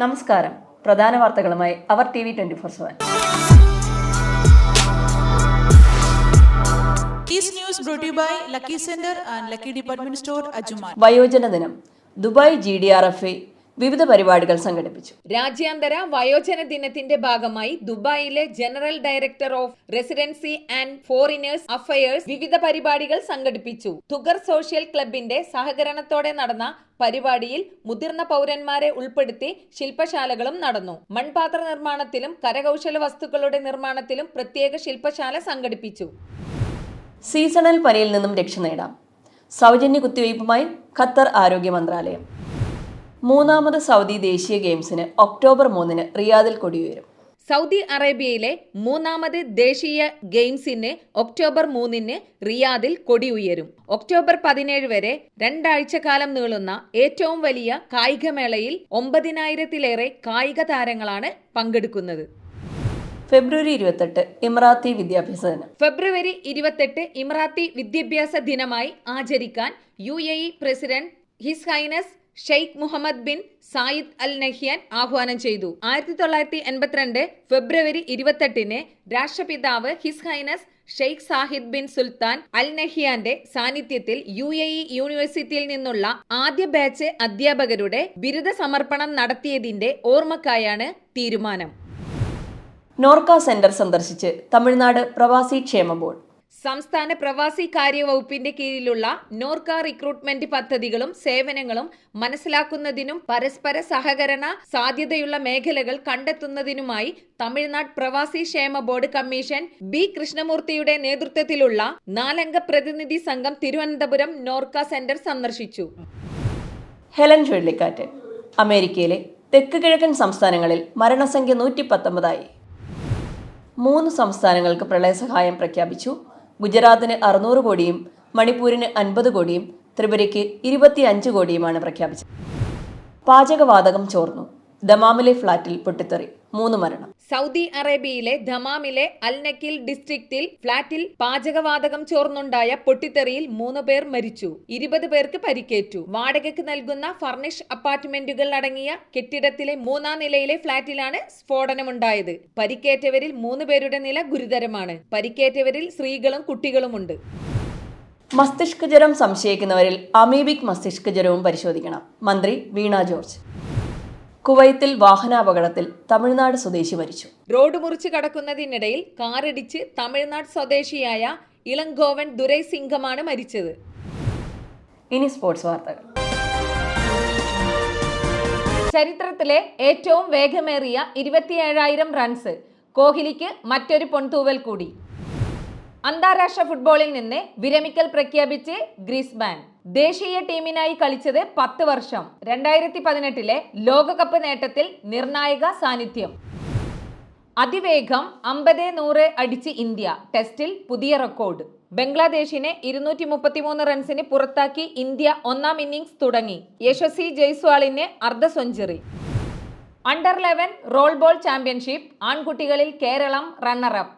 നമസ്കാരം. പ്രധാന വാർത്തകളുമായി അവർ T V twenty four seven. വയോജന ദിനം. Dubai G D R F A വിവിധ പരിപാടികൾ സംഘടിപ്പിച്ചു. രാജ്യാന്തര വയോജന ദിനത്തിന്റെ ഭാഗമായി ദുബായിലെ general director of residency and foreigners affairs വിവിധ പരിപാടികൾ സംഘടിപ്പിച്ചു. തുഗർ സോഷ്യൽ ക്ലബിന്റെ സഹകരണത്തോടെ നടന്ന പരിപാടിയിൽ മുതിർന്ന പൗരന്മാരെ ഉൾപ്പെടുത്തി ശില്പശാലകളും നടന്നു. മൺപാത്ര നിർമ്മാണത്തിലും കരകൗശല വസ്തുക്കളുടെ നിർമ്മാണത്തിലും പ്രത്യേക ശില്പശാല സംഘടിപ്പിച്ചു. സീസണൽ പനിയിൽ നിന്നും രക്ഷ നേടാം. സൗജന്യ കുത്തിവയ്പുമായി ഖത്തർ ആരോഗ്യ മന്ത്രാലയം. മൂന്നാമത് സൗദി ദേശീയ ഗെയിംസിന് ഒക്ടോബർ മൂന്നിന് റിയാദിൽ കൊടിയുയരും. സൗദി അറേബ്യയിലെ മൂന്നാമത് ദേശീയ ഗെയിംസിന് ഒക്ടോബർ മൂന്നിന് റിയാദിൽ കൊടിയുയരും. ഒക്ടോബർ പതിനേഴ് വരെ രണ്ടാഴ്ചക്കാലം നീളുന്ന ഏറ്റവും വലിയ കായികമേളയിൽ ഒമ്പതിനായിരത്തിലേറെ കായിക താരങ്ങളാണ് പങ്കെടുക്കുന്നത്. ഫെബ്രുവരി ഇരുപത്തെട്ട് ഇമറാത്തി വിദ്യാഭ്യാസ ദിനം. ഫെബ്രുവരി ഇരുപത്തെട്ട് ഇമറാത്തി വിദ്യാഭ്യാസ ദിനമായി ആചരിക്കാൻ U A E president his highness Sheikh Mohammed bin Zayed Al Nahyan ആഹ്വാനം ചെയ്തു. ആയിരത്തി തൊള്ളായിരത്തി എൺപത്തിരണ്ട് ഫെബ്രുവരി ഇരുപത്തെട്ടിന് രാഷ്ട്രപിതാവ് his highness Sheikh Zayed bin Sultan Al നഹിയാന്റെ സാന്നിധ്യത്തിൽ യു എ ഇ യൂണിവേഴ്സിറ്റിയിൽ നിന്നുള്ള ആദ്യ ബാച്ച് അധ്യാപകരുടെ ബിരുദ സമർപ്പണം നടത്തിയതിന്റെ ഓർമ്മക്കായാണ് തീരുമാനം. നോർക്ക സെന്റർ സന്ദർശിച്ച് തമിഴ്നാട് പ്രവാസി ക്ഷേമ ബോർഡ്. സംസ്ഥാന പ്രവാസി കാര്യ വകുപ്പിന്റെ കീഴിലുള്ള നോർക്ക റിക്രൂട്ട്മെന്റ് പദ്ധതികളും സേവനങ്ങളും മനസ്സിലാക്കുന്നതിനും പരസ്പര സഹകരണ സാധ്യതയുള്ള മേഖലകൾ കണ്ടെത്തുന്നതിനുമായി തമിഴ്നാട് പ്രവാസി ക്ഷേമ ബോർഡ് കമ്മീഷൻ ബി കൃഷ്ണമൂർത്തിയുടെ നേതൃത്വത്തിലുള്ള നാലംഗ പ്രതിനിധി സംഘം തിരുവനന്തപുരം നോർക്ക സെന്റർ സന്ദർശിച്ചു. ഹെലൻ ചുഴലിക്കാറ്റ്. അമേരിക്കയിലെ തെക്ക് കിഴക്കൻ സംസ്ഥാനങ്ങളിൽ മരണസംഖ്യ നൂറ്റി പത്തൊമ്പതായി മൂന്ന് സംസ്ഥാനങ്ങൾക്ക് പ്രളയസഹായം പ്രഖ്യാപിച്ചു. ഗുജറാത്തിന് അറുന്നൂറ് കോടിയും മണിപ്പൂരിന് അൻപത് കോടിയും ത്രിപുരയ്ക്ക് ഇരുപത്തി അഞ്ച് കോടിയുമാണ് പ്രഖ്യാപിച്ചത്. പാചകവാതകം ചോർന്നു. ദമാമിലെ ഫ്ളാറ്റിൽ പൊട്ടിത്തെറി. മൂന്ന് മരണം. സൗദി അറേബ്യയിലെ ധമാമിലെ അൽ നക്കിൽ ഡിസ്ട്രിക്റ്റിൽ ഫ്ളാറ്റിൽ പാചകവാതകം ചോർന്നുണ്ടായ പൊട്ടിത്തെറിയിൽ മൂന്ന് പേർ മരിച്ചു. ഇരുപത് പേർക്ക് പരിക്കേറ്റു. വാടകയ്ക്ക് നൽകുന്ന ഫർണിഷ് അപ്പാർട്ട്മെന്റുകൾ അടങ്ങിയ കെട്ടിടത്തിലെ മൂന്നാം നിലയിലെ ഫ്ളാറ്റിലാണ് സ്ഫോടനമുണ്ടായത്. പരിക്കേറ്റവരിൽ മൂന്ന് പേരുടെ നില ഗുരുതരമാണ്. പരിക്കേറ്റവരിൽ സ്ത്രീകളും കുട്ടികളുമുണ്ട്. മസ്തിഷ്ക ജ്വരം സംശയിക്കുന്നവരിൽ അമീബിക് മസ്തിഷ്ക ജ്വരവും പരിശോധിക്കണം. മന്ത്രി വീണ ജോർജ്. കുവൈത്തിൽ വാഹനാപകടത്തിൽ തമിഴ്നാട് സ്വദേശി മരിച്ചു. റോഡ് മുറിച്ച് കടക്കുന്നതിനിടയിൽ കാറിടിച്ച് തമിഴ്നാട് സ്വദേശിയായ ഇളങ്കോവൻ ദുരൈ സിംഗമാണ് മരിച്ചത്. ഇനി സ്പോർട്സ് വാർത്തകൾ. ചരിത്രത്തിലെ ഏറ്റവും വേഗമേറിയ ഇരുപത്തിയേഴായിരം റൺസ് കോഹ്ലിക്ക് മറ്റൊരു പൊൻതൂവൽ കൂടി. അന്താരാഷ്ട്ര ഫുട്ബോളിൽ നിന്ന് വിരമിക്കൽ പ്രഖ്യാപിച്ച് ഗ്രീസ്മാൻ ദേശീയ ടീമിനായി കളിച്ചത് പത്ത് വർഷം. രണ്ടായിരത്തി പതിനെട്ടിലെ ലോകകപ്പ് നേട്ടത്തിൽ നിർണായക സാന്നിധ്യം. അതിവേഗം അമ്പത് നൂറ് അടിച്ച് ഇന്ത്യ. ടെസ്റ്റിൽ പുതിയ റെക്കോർഡ്. ബംഗ്ലാദേശിനെ ഇരുന്നൂറ്റി മുപ്പത്തിമൂന്ന് റൺസിന് പുറത്താക്കി ഇന്ത്യ ഒന്നാം ഇന്നിംഗ്സ് തുടങ്ങി. യശസ്വി ജയ്സ്വാളിന് അർദ്ധ century. Under eleven roll ball championship ആൺകുട്ടികളിൽ Keralam runner-up.